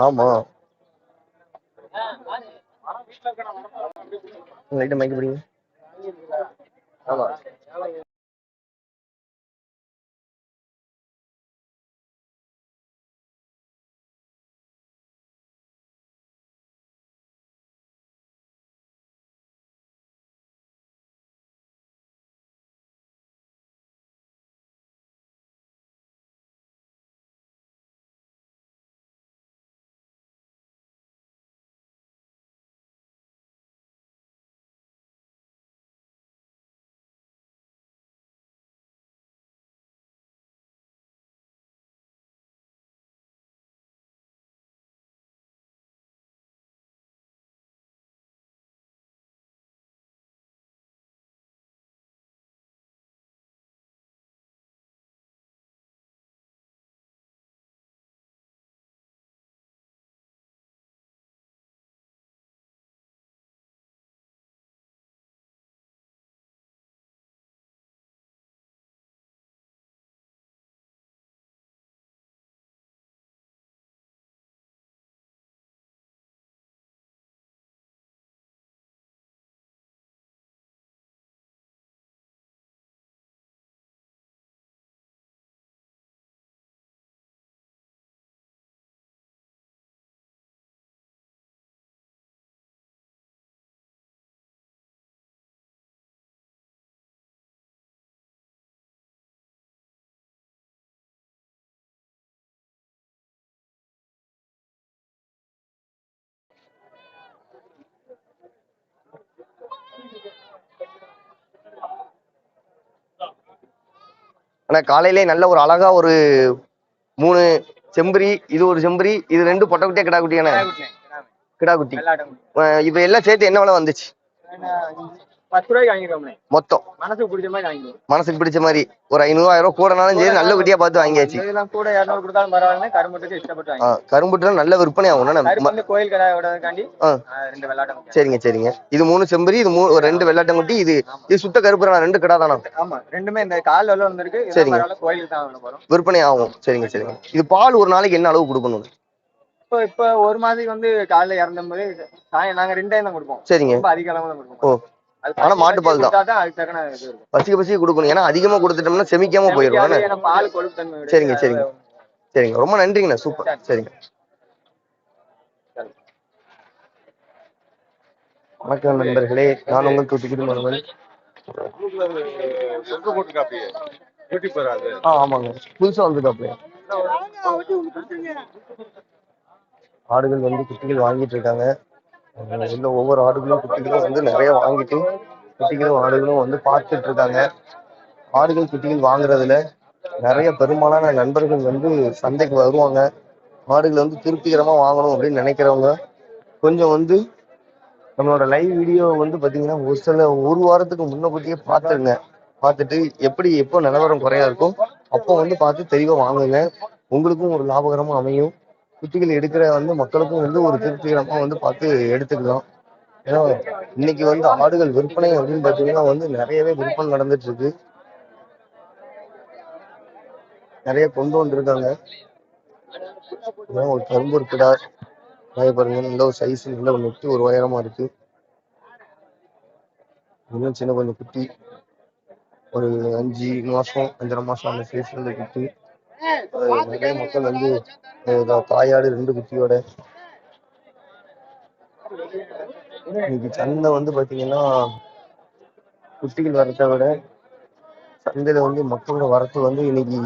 ஆமா. லைட்டா மைக் பிடிங்க. ஆமா. ஆனா காலையிலே நல்ல ஒரு அழகா ஒரு மூணு செம்பரி இது ஒரு செம்பரி இது ரெண்டு பொட்டை குட்டியா கிடா குட்டியானே கிடா குட்டி இது எல்லாம் சேர்த்து என்ன விலை வந்துச்சு? பத்து ரூபாய்க்கு வாங்கிருக்கோம்ண்ணே மொத்தம். மனசுக்கு பிடிச்ச மாதிரி வாங்கிடுவோம் மனசுக்கு பிடிச்ச மாதிரி ஒரு ஐநூறு ரூபாய் கூடனாலும் சரி நல்ல குட்டியா பார்த்து வாங்கியாச்சு. இதெல்லாம் கூட இரநூறு கொடுத்தாலும் பரவாயில்ல கரும்புட்டுக்கு கரும்புட்டுல நல்ல விற்பனை ஆகும்? வந்து கோயில் கடை விடுறதுக்காண்டி ஆ. ஆ, ரெண்டு வெள்ளாட்டம் சரிங்க சரிங்க. இது மூணு செம்பரி இது மூணு ஒரு ரெண்டு வெள்ளாட்டங்குட்டி இது இது சுத்த கருப்பு ரெண்டு கிடா தானா? ஆமா ரெண்டுமே இந்த கால் வெள்ள வந்திருக்கு. சரிங்க. கோயிலுக்கு தான் வாங்க போறோம். விற்பனை ஆகும். சரிங்க சரிங்க. இது பால் ஒரு நாளைக்கு என்ன அளவு கொடுக்கணும்? இப்போ இப்போ ஒரு மாதத்துக்கு வந்து காலைல இரநூத்தம்பது சாயம் நாங்க ரெண்டு டைம் தான் கொடுப்போம். சரிங்க. அதிக அளவு தான் கொடுப்போம். ஆனா மாட்டு பால் தான். பசிக்க பசிக்க கொடுக்கணும். ஏன்னா அதிகமா கொடுத்துட்டோம்னா செமிக்காம போயிடும் சரிங்க, சரிங்க. சரிங்க. ரொம்ப நன்றிங்கண்ணா. சூப்பர். சரிங்க. வணக்கம் நண்பர்களே. நான் உங்கள் தூத்துக்குடி மருமன் ஆ ஆமாங்க. புதுசா வந்துருக்காப்ல ஆடுகள் வந்து குட்டிகள் வாங்கிட்டு இருக்காங்க. உள்ள ஒவ்வொரு ஆடுகளும் குட்டிகளும் வந்து நிறைய வாங்கிட்டு குட்டிகளும் ஆடுகளும் வந்து பார்த்துட்டு இருக்காங்க. ஆடுகள் குட்டிகள் வாங்குறதுல நிறைய பெரும்பாலான நண்பர்கள் வந்து சந்தைக்கு வருவாங்க. ஆடுகளை வந்து திருப்திகரமா வாங்கணும் அப்படின்னு நினைக்கிறவங்க கொஞ்சம் வந்து நம்மளோட லைவ் வீடியோ வந்து பாத்தீங்கன்னா ஒரு சில ஒரு வாரத்துக்கு முன்னக்கூட்டியே பார்த்துருங்க. பார்த்துட்டு எப்படி எப்போ நிலவரம் குறையா இருக்கோ அப்போ வந்து பார்த்து தெளிவாக வாங்குங்க. உங்களுக்கும் ஒரு லாபகரமா அமையும். குட்டிகள் எடுக்கிற வந்து மக்களுக்கும் வந்து ஒரு திருப்திகரமா வந்து பார்த்து எடுத்துக்கலாம். ஏன்னா இன்னைக்கு வந்து ஆடுகள் விற்பனை அப்படின்னு பாத்தீங்கன்னா வந்து நிறையவே விற்பனை நடந்துட்டு இருக்கு நிறைய கொண்டு வந்திருக்காங்க. ஒரு கரும்பு இருக்குடா. நிறைய பாருங்க. நல்ல ஒரு சைஸ் நல்ல ஒரு நெட்டு ஒரு உயரமா இருக்கு. இன்னும் சின்ன கொஞ்சம் குட்டி. ஒரு அஞ்சு மாசம் அஞ்சரை மாசம் அந்த சைஸ்ல குட்டி. நிறைய மக்கள் வந்து தாயாடு ரெண்டு குட்டியோட இன்னைக்கு சந்தை வந்து பாத்தீங்கன்னா குட்டிகள் வரத்தை விட சந்தையில வந்து மக்களோட வரத்து வந்து இன்னைக்கு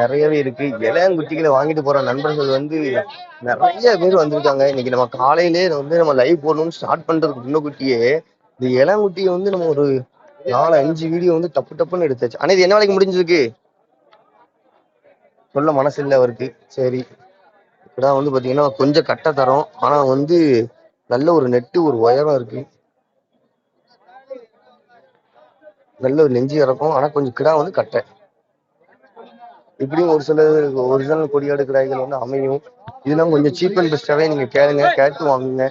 நிறையவே இருக்கு. இளையங்குட்டிகளை வாங்கிட்டு போற நண்பர்கள் வந்து நிறைய பேர் வந்திருக்காங்க. இன்னைக்கு நம்ம காலையிலே வந்து நம்ம லைவ் போடணும்னு ஸ்டார்ட் பண்றதுக்கு முன்னக்குட்டியே இந்த இளங்குட்டியை வந்து நம்ம ஒரு நாலு அஞ்சு வீடியோ வந்து டப்பு டப்புன்னு எடுத்தாச்சு. ஆனா இது என்ன வேலைக்கு முடிஞ்சிருக்கு? சொல்ல மனசு இல்லை அவருக்கு. சரி. இதான் வந்து பாத்தீங்கன்னா கொஞ்சம் கட்ட தரோம். ஆனா வந்து நல்ல ஒரு நெட்டு ஒரு உயரம் இருக்கு. நல்ல ஒரு நெஞ்சு இறக்கும். ஆனா கொஞ்சம் கிடா வந்து கட்டை. இப்படியும் ஒரு சில ஒரிஜினல் கொடியாடு கிடாய்கள் வந்து அமையும். இதெல்லாம் கொஞ்சம் சீப் அண்ட் பெஸ்டாவே நீங்க கேளுங்க. கேட்டு வாங்குங்க.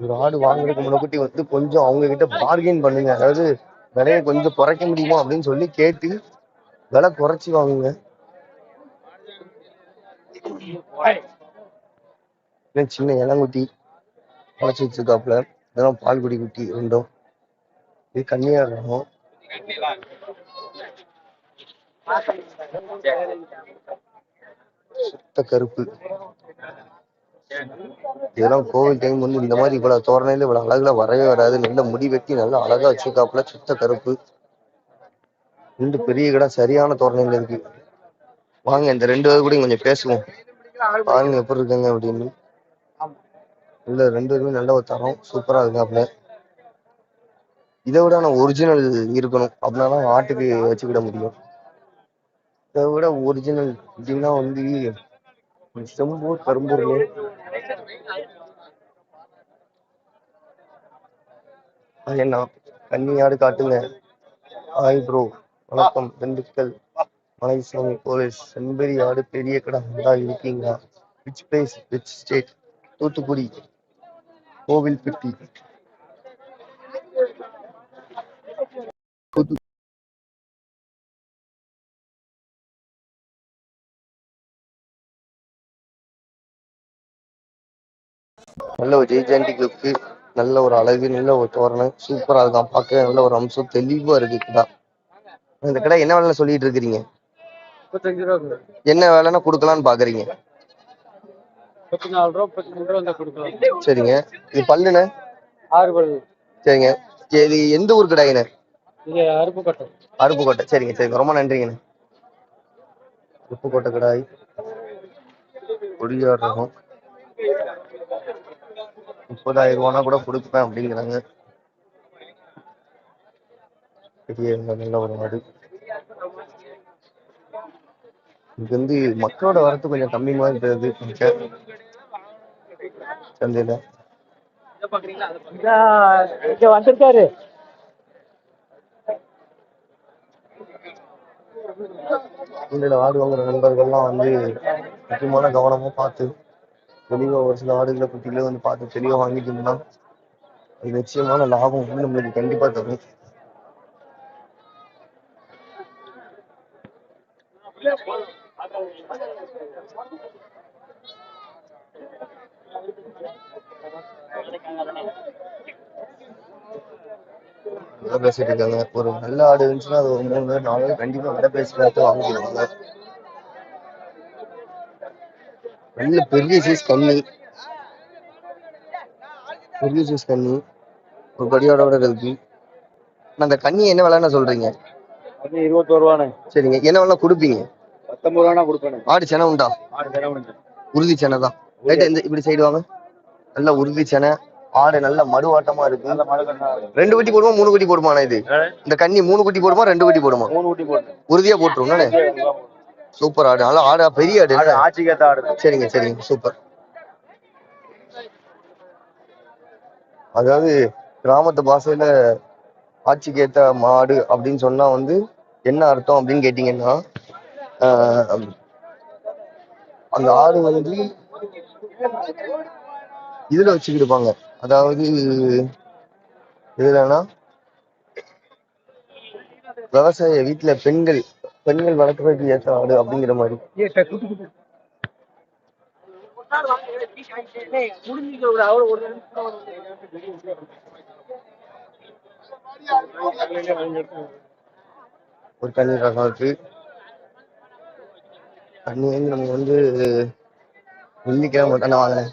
ஒரு ஆடு வாங்குறதுக்கு முன்னக்கூட்டி வந்து கொஞ்சம் அவங்க கிட்ட பார்கெயின் பண்ணுங்க. அதாவது விலையை கொஞ்சம் குறைக்க முடியுமா அப்படின்னு சொல்லி கேட்டு விலை குறைச்சி வாங்குங்க. சின்ன இளங்குட்டி வளர்ச்சி வச்சிருக்காப்புல இதெல்லாம் பால்குடி குட்டி ரெண்டும். இது கண்ணியா இருக்கணும் சுத்த கருப்பு. இதெல்லாம் கோவில் டைம் வந்து இந்த மாதிரி இவ்வளவு தோரணையில இவ்வளவு அழகுல வரவே வராது. நல்ல முடி வெட்டி நல்லா அழகா வச்சிருக்காப்புல சுத்த கருப்பு. ரெண்டு பெரிய கடை சரியான தோரணையில இருக்கு. வாங்க இந்த ரெண்டு பேர் கூட கொஞ்சம் பேசுவோம். பாருங்க எப்படி இருக்குங்க அப்படின்னு. இல்ல ரெண்டு பேருமே நல்ல ஒரு தரம் சூப்பரா அப்படி இதை விட நான் ஒரிஜினல் இருக்கணும். அப்படின்னா ஆட்டுக்கு வச்சுக்கிட முடியும். இதை விட ஒரிஜினல் அப்படின்னா வந்து செம்பூர் கரும்பூர் என்ன? கன்னியாடு காட்டுங்க. ஹாய் ப்ரோ வணக்கம். திண்டுக்கல். மலைசாமி போலீஸ் செம்பரி ஆடு பெரிய கடை நல்லா இருக்கீங்களா? Which place which state Thoothukudi. Kovilpatti தூத்து- நல்ல ஒரு ஜெய்ஜாண்டிக் லுக்கு நல்ல ஒரு அழகு நல்ல ஒரு தோரணை. சூப்பரா இருக்கான் பார்க்க நல்ல ஒரு அம்சம். தெளிவா இருக்கு கடை இந்த கடை என்ன வேலை சொல்லிட்டு இருக்கிறீங்க? என்ன வேலைன்னா கொடுக்கலான்னு பாக்குறீங்க. முப்பத்தி நாலு ரூபா முப்பத்தி மூணு ரூபா கொடுக்கலாம். சரிங்க. இது பல்லுண்ணே? ஆறு பல் சரிங்க. சரி, இது எந்த ஊர் கடாயிண்ணே இது அருப்பு கட்டம் அருப்புக்கோட்டை. சரிங்க சரிங்க. ரொம்ப நன்றிங்கண்ணே. அருப்புக்கோட்டை கடாய். கொடியார் ரகம். முப்பதாயிரம் ரூபானா கூட கொடுப்பேன் அப்படிங்கிறாங்க. பெரிய நல்ல ஒரு மாடு இது வந்து மக்களோட வரத்து கொஞ்சம் கம்மி மாதிரி தெரியுது சந்தையில. இங்க வந்திருக்காரு. இந்த ஆடு வாங்குற நண்பர்கள்லாம் வந்து முக்கியமான கவனமா பார்த்து தெளிவா ஒரு சில ஆடுகளை குட்டிகளே வந்து பார்த்து தெளிவா வாங்கிட்டீங்கன்னா அது நிச்சயமான லாபம் வந்து நம்மளுக்கு கண்டிப்பா தரும். விலை பேசிட்டு இருக்காங்க ஒரு நல்ல ஆடு இருந்துச்சுன்னா அது ஒரு மூணு பேர் நாலு பேர் கண்டிப்பா விலை பேசி பார்த்து வாங்கிடுவாங்க நல்ல பெரிய சைஸ் கண்ணி பெரிய சைஸ் கண்ணி ஒரு படியோட இருக்கு. ஆனா அந்த கண்ணி என்ன விலைன்னு சொல்றீங்க? இருபத்தோரு ரூபாண்ணே. சரிங்க. என்ன விலை கொடுப்பீங்க? பத்தொன்பது ஆடு செனை உண்டா? தடவை முடிஞ்சு உறுதி செனை தான். ரைட் இந்த இப்படி சைடு வாங்க. நல்ல உறுதி செனை ஆடு நல்ல மடுவாட்டமா இருக்கு. ரெண்டு குட்டி போடுமா மூணு குட்டி போடுமாண்ணா இது? இந்த கண்ணி மூணு குட்டி போடுமா ரெண்டு குட்டி போடுமா? மூணு ஊட்டி போட்டு. உறுதியா என்னண்ணே? சூப்பர் ஆடு. நல்லா ஆடா பெரிய ஆடு ஆடுது சரிங்க சரிங்க. சூப்பர் அதாவது கிராமத்து பாஷையில ஆட்சிக்கு ஏத்த மாடு அப்படின்னு சொன்னா வந்து என்ன அர்த்தம் அப்படின்னு கேட்டீங்கன்னா அந்த ஆடு வந்து இதுல வச்சுக்கிடுப்பாங்க அதாவது இதுலன்னா விவசாய வீட்டுல பெண்கள் பெண்கள் வளர்க்கறதுக்கு ஏற்ற ஆடு அப்படிங்கிற மாதிரி. ஒரு தண்ணீர் ரகம் இருக்கு தண்ணி வந்து நம்ம வந்து வெள்ளிக்கிழமை தானே வாங்கினேன்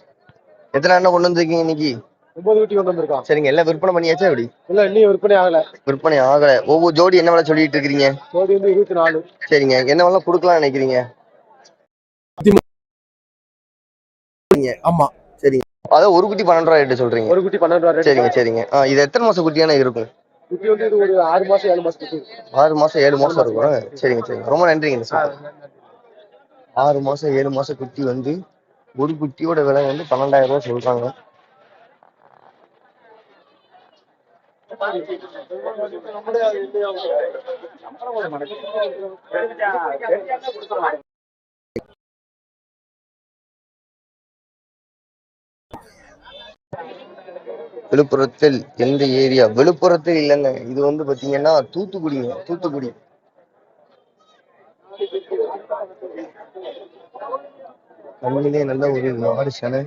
எத்தனை அண்ணன் கொண்டு வந்திருக்கீங்க இன்னைக்கு? ஒன்பது ஊட்டி கொண்டு வந்திருக்கான் சரிங்க எல்லாம் விற்பனை பண்ணியாச்சா எப்படி? இல்ல இன்னும் விற்பனை ஆகல. விற்பனை ஆகல. ஒவ்வொரு ஜோடி என்ன விலை சொல்லிட்டு இருக்கிறீங்க? ஜோடி வந்து இருபத்தி நாலு. சரிங்க என்ன விலை கொடுக்கலாம் நினைக்கிறீங்க? ஆமா. அதான் ஒரு குட்டி பன்னெண்டு ரூபா ரேட்டு சொல்றீங்க. ஒரு குட்டி பன்னெண்டு ரூபா சரிங்க சரிங்க. ஆ, இது எத்தனை மாசம் குட்டியான இருக்கும்? குட்டி வந்து இது ஒரு ஆறு மாசம் ஏழு மாசம் குட்டி. ஆறு மாசம் ஏழு மாசம் இருக்கும். சரிங்க சரிங்க. ரொம்ப நன்றிங்க சார். ஆறு மாசம் ஏழு மாசம் குட்டி வந்து ஒரு குட்டியோட விலை வந்து பன்னெண்டாயிரம் ரூபாய் சொல்றாங்க. விழுப்புரத்தில் எந்த ஏரியா? விழுப்புரத்தில் இல்லைங்க. இது வந்து பாத்தீங்கன்னா தூத்துக்குடிங்க தூத்துக்குடி. கண்ணிலே நல்ல ஒரு மாடு சிலை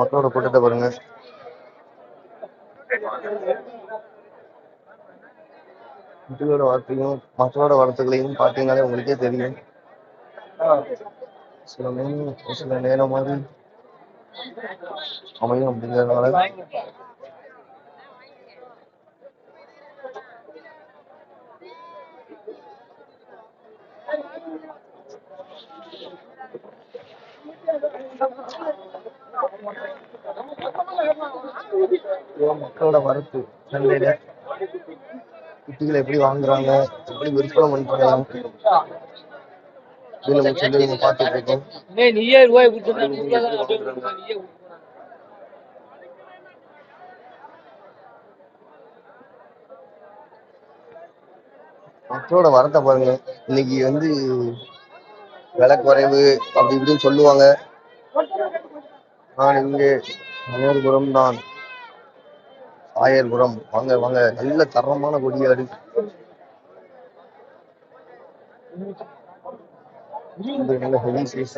மக்களோட கூட்டத்தை பாருங்க. குட்டிகளோட வார்த்தையும் மக்களோட வார்த்தைகளையும் பார்த்தீங்கன்னாலே உங்களுக்கே தெரியும். சில நேரம் சில நேரம் மாதிரி அமையும் அப்படிங்கிறதுனால. மக்களோட வரத்து நல்ல குட்டிகளை எப்படி வாங்குறாங்க? எப்படி விற்பனை பண்றாங்க? இது நம்ம சொல்லி நம்ம பார்த்துட்டு இருக்கோம். நீயே ரூபாய் கொடுத்துருந்தா. மக்களோட வரத்தை பாருங்க. இன்னைக்கு வந்து விலை குறைவு அப்படி இப்படின்னு சொல்லுவாங்க. நான் இங்கே ஆயர்புரம் தான். ஆயர்புரம் வாங்க வாங்க. நல்ல தரமான கொடியாடு நல்ல ஹெவி சைஸ்